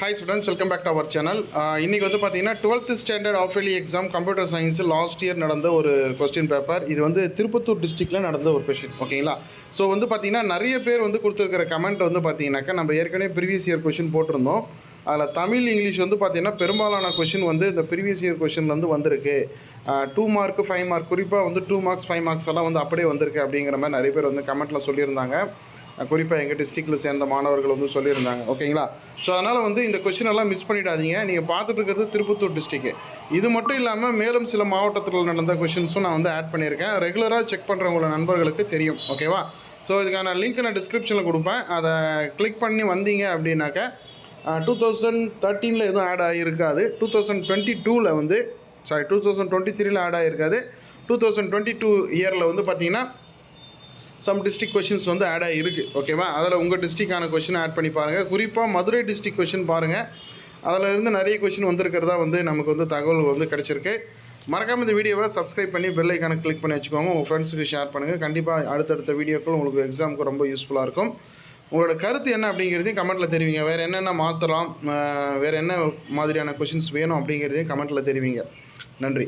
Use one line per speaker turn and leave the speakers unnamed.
Hi students welcome back to our channel இன்றைக்கி வந்து பார்த்தீங்கன்னா twelfth standard half yearly exam computer science last year நடந்த ஒரு question paper இது வந்து திருப்பத்தூர் டிஸ்ட்ரிக்டில் நடந்த ஒரு கொஸ்டின் ஓகேங்களா ஸோ வந்து பார்த்தீங்கன்னா நிறைய பேர் வந்து கொடுத்துருக்கிற கமெண்ட் வந்து பார்த்தீங்கன்னாக்கா நம்ம ஏற்கனவே ப்ரீவியஸ் இயர் கொஷின் போட்டிருந்தோம். அதில் தமிழ் இங்கிலீஷ் வந்து பார்த்தீங்கன்னா பெரும்பாலான கொஷின் வந்து இந்த ப்ரீவியஸ் இயர் கொஷின்லேருந்து வந்திருக்கு. டூ மார்க்கு ஃபைவ் மார்க் குறிப்பாக வந்து டூ மார்க்ஸ் ஃபைவ் மார்க்ஸ் எல்லாம் வந்து அப்படியே வந்திருக்கு அப்படிங்கிற மாதிரி நிறைய பேர் வந்து கமெண்ட்டில் சொல்லியிருந்தாங்க. குறிப்பாக எங்கள் டிஸ்ட்ரிக்டில் சேர்ந்த மாணவர்கள் வந்து சொல்லியிருந்தாங்க. ஓகேங்களா ஸோ அதனால் வந்து இந்த கொஷின் எல்லாம் மிஸ் பண்ணிடாதீங்க. நீங்கள் பார்த்துட்டு இருக்கிறது திருப்பத்தூர் டிஸ்ட்ரிக்கு இது மட்டும் இல்லாமல் மேலும் சில மாவட்டத்தில் நடந்த கொஷின்ஸும் நான் வந்து ஆட் பண்ணியிருக்கேன். ரெகுலராக செக் பண்ணுறவங்கள நண்பர்களுக்கு தெரியும். ஓகேவா ஸோ இதுக்கான லிங்க் நான் டிஸ்கிரிப்ஷனில் கொடுப்பேன். அதை கிளிக் பண்ணி வந்தீங்க அப்படின்னாக்கா டூ தௌசண்ட் தேர்ட்டீனில் எதுவும் ஆட் ஆகியிருக்காது டூ தௌசண்ட் டுவெண்ட்டி டூவில் வந்து சாரி டூ தௌசண்ட் டுவெண்ட்டி த்ரீல ஆட் ஆகிருக்காது டூ தௌசண்ட் டுவெண்ட்டி டூ இயரில் வந்து பார்த்தீங்கன்னா சம் டிஸ்ட்ரிக் கொஷின்ஸ் வந்து ஆட் ஆகிருக்கு ஓகேவா அதில் உங்கள் டிஸ்ட்ரிக்கான கொஷின் ஆட் பண்ணி பாருங்கள் குறிப்பாக மதுரை டிஸ்ட்ரிக் கொஷின் பாருங்கள் அதில் இருந்து நிறைய கொஷின் வந்திருக்கிறதா வந்து நமக்கு வந்து தகவல் வந்து கிடச்சிருக்கு. மறக்காமல் இந்த வீடியோவை சப்ஸ்கிரைப் பண்ணி பெல் ஐக்கானை கிளிக் பண்ணி வச்சுக்கோங்க. உங்கள் ஃப்ரெண்ட்ஸுக்கு ஷேர் பண்ணுங்கள் கண்டிப்பாக அடுத்தடுத்த வீடியோக்கள் உங்களுக்கு எக்ஸாமுக்கு ரொம்ப யூஸ்ஃபுல்லாக இருக்கும். உங்களோட கருத்து என்ன அப்படிங்கிறதையும் கமெண்ட்டில் தெரிவிங்க. வேறு என்னென்ன மாற்றலாம் வேறு என்ன மாதிரியான கொஷின்ஸ் வேணும் அப்படிங்கிறதையும் கமெண்ட்டில் தெரிவிங்க. நன்றி.